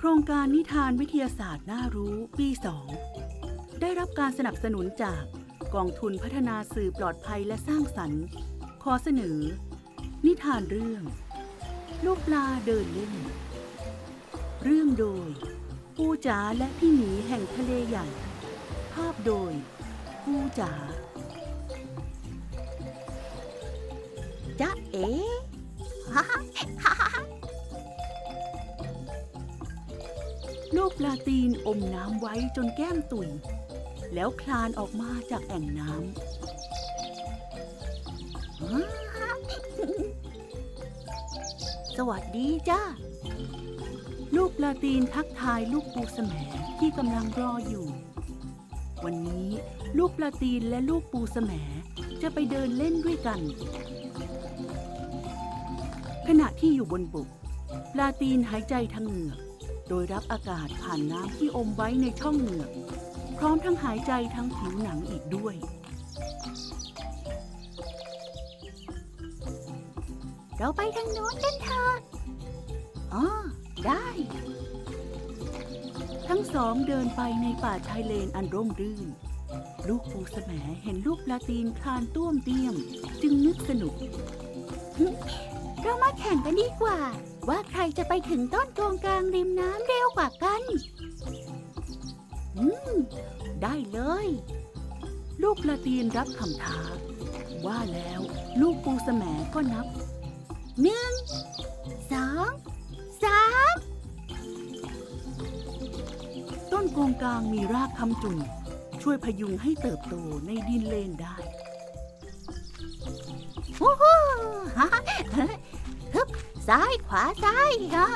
โครงการนิทานวิทยาศาสตร์น่ารู้ปี 2 ได้รับการสนับสนุนจากกองทุนพัฒนาสื่อปลอดภัยและสร้างสรรค์ ขอเสนอ นิทานเรื่อง ลูกปลาเดินเล่น เรื่องโดย ปูจ๋าและพี่หมีแห่งทะเลใหญ่ ภาพโดย ปูจ๋าจ๊ะเอ๋ฮ่า ลูกปลาตีนอมน้ำไว้จนแก้มตุยแล้วคลานออกมาจากแอ่งน้ำ สวัสดีจ้า ลูกปลาตีนทักทายลูกปูแสมที่กำลังรออยู่ วันนี้ลูกปลาตีนและลูกปูแสมจะไปเดินเล่นด้วยกัน ขณะที่อยู่บนบก ปลาตีนหายใจทางเหงือก โดยรับอากาศผ่านน้ำที่อมไว้ในช่องเหงือก พร้อมทั้งหายใจทั้งผิวหนังอีกด้วย เราไปทางโน้นกันเถอะอ๋อได้ ทั้งสองเดินไปในป่าชายเลนอันร่มรื่น ลูกปูแสมเห็นลูกปลาตีนคลานต้วมเตี้ยม จึงนึกสนุก เรามาแข่งกันดีกว่า ว่าใครจะไปถึงต้นโกงกลางริมน้ำเร็วกว่ากัน อืม ได้เลย ลูกลาตีนรับคำท้า ว่าแล้วลูกปูแสมก็นับหนึ่งสองสามต้นโกงกลางมีรากคำจุนช่วยพยุงให้เติบโตในดินเลนได้ฮู้ฮู้ฮ่าฮึบ ซ้ายขวาซ้ายฮะ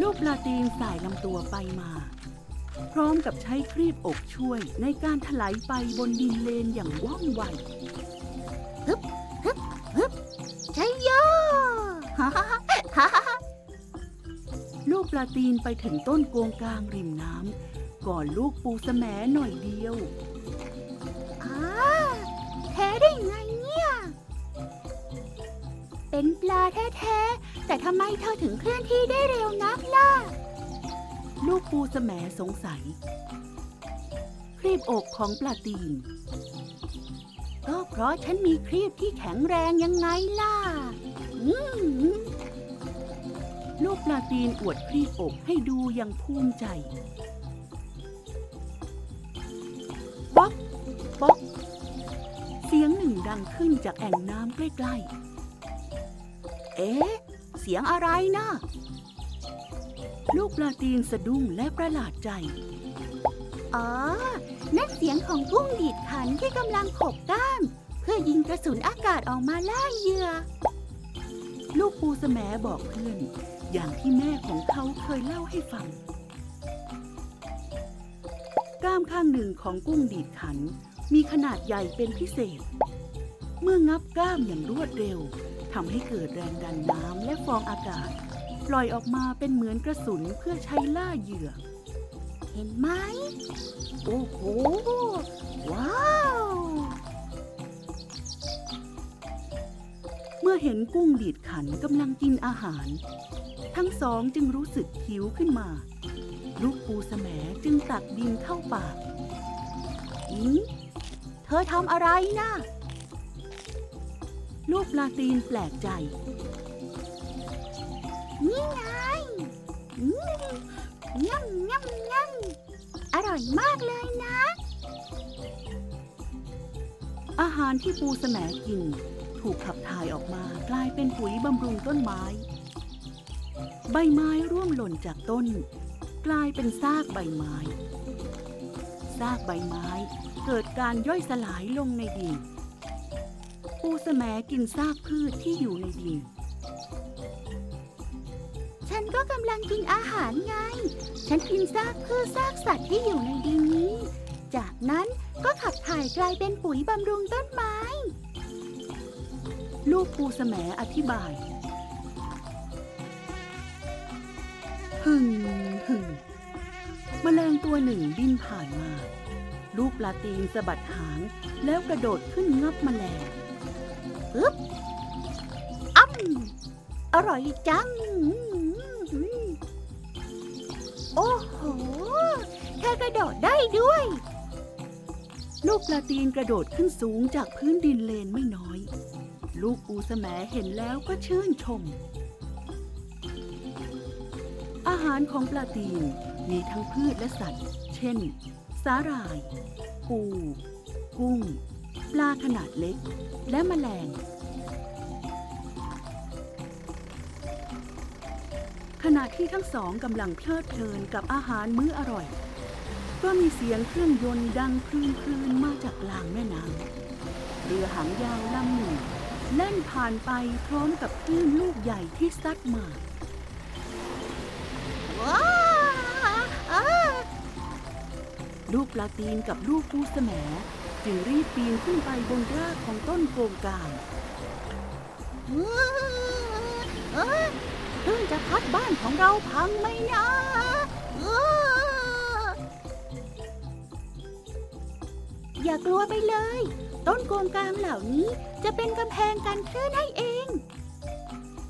ลูกปลาตีนสายลำตัวไปมา พร้อมกับใช้ครีบอกช่วยในการถลายไปบนดินเลนอย่างว่องไวใช่โยฮ่าฮ่าฮ่าฮ่าลูกปลาตีนไปถึงต้นโกงกลางริมน้ำก่อนลูกปูแสมหน่อยเดียว เป็นปลาแท้ๆ แต่ทำไมเธอถึงเคลื่อนที่ได้เร็วนักล่ะ ลูกปูแสมสงสัย ครีบอกของปลาตีน ก็เพราะฉันมีครีบที่แข็งแรงยังไงล่ะ อืมลูกปลาตีนอวดครีบอกให้ดูอย่างภูมิใจป๊อกป๊อก เสียงหนึ่งดังขึ้นจากแอ่งน้ำใกล้ๆ เอ๊ะ เสียงอะไรนะลูกปลาตีนสะดุ้งและประหลาดใจ อ๋อ นั่นเสียงของกุ้งดีดขันที่กำลังขบก้าม เพื่อยิงกระสุนอากาศออกมาล่าเหยื่อ ลูกปูแสมบอกเพื่อน อย่างที่แม่ของเขาเคยเล่าให้ฟัง กล้ามข้างหนึ่งของกุ้งดีดขัน มีขนาดใหญ่เป็นพิเศษ เมื่องับกล้ามอย่างรวดเร็ว ทำให้เกิดแรงดันน้ำและฟองอากาศ ปล่อยออกมาเป็นเหมือนกระสุนเพื่อใช้ล่าเหยื่อ เห็นไหม โอ้โห ว้าว เมื่อเห็นกุ้งดีดขันกำลังกินอาหาร ทั้งสองจึงรู้สึกหิวขึ้นมา ลูกปูแสมจึงตักดินเข้าปากอืมเธอทำอะไรนะ ลูกปลาตีนแปลกใจ นี่ไงอืมง่ำง่ำง่ำอร่อยมากเลยนะ อาหารที่ปูแสมกิน ถูกขับถ่ายออกมากลายเป็นปุ๋ยบำรุงต้นไม้ ใบไม้ร่วงหล่นจากต้น กลายเป็นซากใบไม้ ซากใบไม้เกิดการย่อยสลายลงในดิน ปูแสมกินซากพืชที่อยู่ในดิน ฉันก็กำลังกินอาหารไง ฉันกินซากพืชซากสัตว์ที่อยู่ในดินนี้ จากนั้นก็ขับถ่ายกลายเป็นปุ๋ยบำรุงต้นไม้ ลูกปูแสมอธิบาย หึ่งหึ่งแมลงตัวหนึ่งบินผ่านมา ลูกปลาตีนสะบัดหางแล้วกระโดดขึ้นงับแมลง อึ๊บอ้ำอร่อยจัง โอ้โหแธอกระโดดได้ด้วย ลูกปลาตีนกระโดดขึ้นสูงจากพื้นดินเลนไม่น้อย ลูกปูสแสมเห็นแล้วก็ชื่นชม อาหารของปลาตีนมีทั้งพืชและสัตว์ เช่น สาหร่าย ปู กุ้ง ปลาขนาดเล็ก และแมลง ขณะที่ทั้งสองกำลังเพลิดเพลินกับอาหารมื้ออร่อย ก็มีเสียงเครื่องยนต์ดังคลื่นคลื่นมาจากกลางแม่น้ำเรือหางยาวลำหนึ่งแล่นผ่านไปพร้อมกับคลื่นลูกใหญ่ที่ซัดมาว้าลูกปลาตีนกับลูกปูสแสม จึงรีบปีนขึ้นไปบนรากของต้นโกงกางเพิ่งจะพัดบ้านของเราพังไหมนะออย่ากลัวไปเลย ต้นโกงกางเหล่านี้จะเป็นกำแพงกันคลื่นให้เอง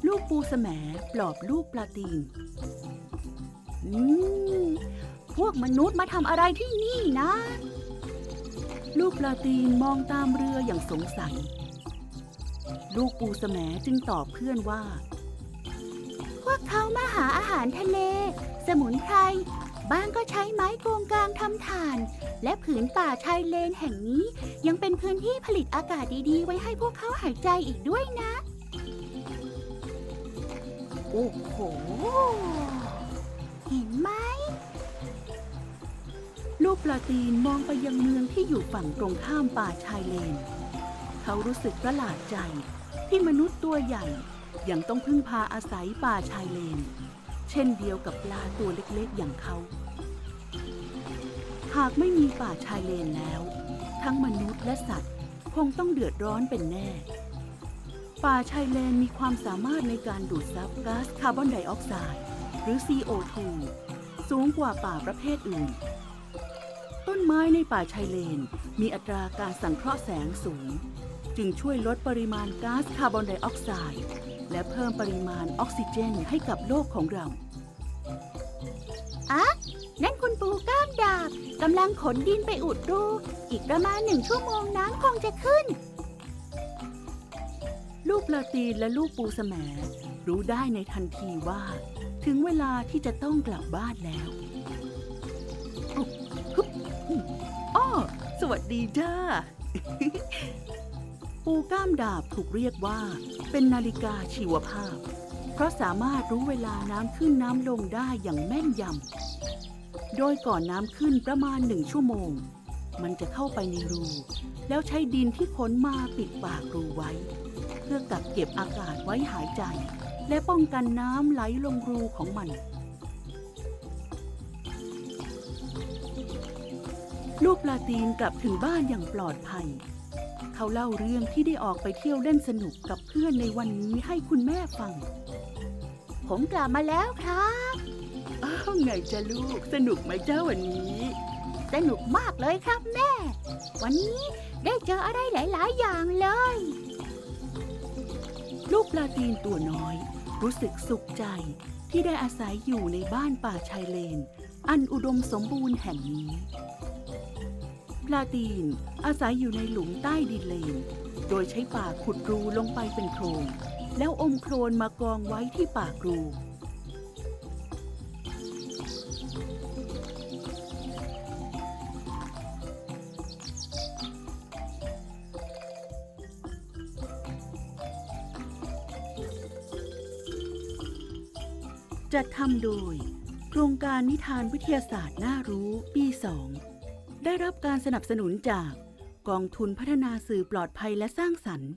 ลูกปูแสมปลอบลูกปลาตีนอืมพวกมนุษย์มาทำอะไรที่นี่นะ ลูกปลาตีนมองตามเรืออย่างสงสัย ลูกปูแสมจึงตอบเพื่อนว่า พวกเขามาหาอาหารทะเล สมุนไพร บ้างก็ใช้ไม้โกงกลางทำถ่าน และผืนป่าชายเลนแห่งนี้ ยังเป็นพื้นที่ผลิตอากาศดีๆ ไว้ให้พวกเขาหายใจอีกด้วยนะ โอ้โหเห็ ปลาตีนมองไปยังเมืองที่อยู่ฝั่งตรงข้ามป่าชายเลน เขารู้สึกประหลาดใจ ที่มนุษย์ตัวใหญ่ ยังต้องพึ่งพาอาศัยป่าชายเลน เช่นเดียวกับปลาตัวเล็กๆอย่างเขา หากไม่มีป่าชายเลนแล้ว ทั้งมนุษย์และสัตว์คงต้องเดือดร้อนเป็นแน่ ป่าชายเลนมีความสามารถในการดูดซับก๊าซคาร์บอนไดออกไซด์หรือ CO2 สูงกว่าป่าประเภทอื่นต้น ไม้ในป่าชายเลน มีอัตราการสังเคราะห์แสงสูง จึงช่วยลดปริมาณก๊าซคาร์บอนไดออกไซด์ และเพิ่มปริมาณออกซิเจนให้กับโลกของเราอะนั่นคุณปูก้ามดาบกำลังขนดินไปอุดรู อีกประมาณหนึ่งชั่วโมงน้ำคงจะขึ้น ลูกปลาตีนและลูกปูแสมรู้ได้ในทันทีว่า ถึงเวลาที่จะต้องกลับบ้านแล้ว วัสดีจ้า ปูก้ามดาบถูกเรียกว่า เป็นนาฬิกาชีวภาพ เพราะสามารถรู้เวลาน้ำขึ้นน้ำลงได้อย่างแม่นยำ โดยก่อนน้ำขึ้นประมาณหนึ่งชั่วโมง มันจะเข้าไปในรู แล้วใช้ดินที่ขนมาปิดปากรูไว้ เพื่อกักเก็บอากาศไว้หายใจ และป้องกันน้ำไหลลงรูของมัน ลูกปลาตีนกลับถึงบ้านอย่างปลอดภัย เขาเล่าเรื่องที่ได้ออกไปเที่ยวเล่นสนุกกับเพื่อนในวันนี้ให้คุณแม่ฟัง ผมกลับมาแล้วครับอ้าวไงจ้ะลูกสนุกไหมเจ้าวันนี้ สนุกมากเลยครับแม่ วันนี้ได้เจออะไรหลาย ๆ อย่างเลย ลูกปลาตีนตัวน้อย รู้สึกสุขใจที่ได้อาศัยอยู่ในบ้านป่าชายเลน อันอุดมสมบูรณ์แห่งนี้ ปลาตีนอาศัยอยู่ในหลุมใต้ดินเลน โดยใช้ปากขุดรูลงไปเป็นโพรง แล้วอมโครนมากองไว้ที่ปากรูจัดทำโดย โครงการนิทานวิทยาศาสตร์น่ารู้ปี2 ได้รับการสนับสนุนจากกองทุนพัฒนาสื่อปลอดภัยและสร้างสรรค์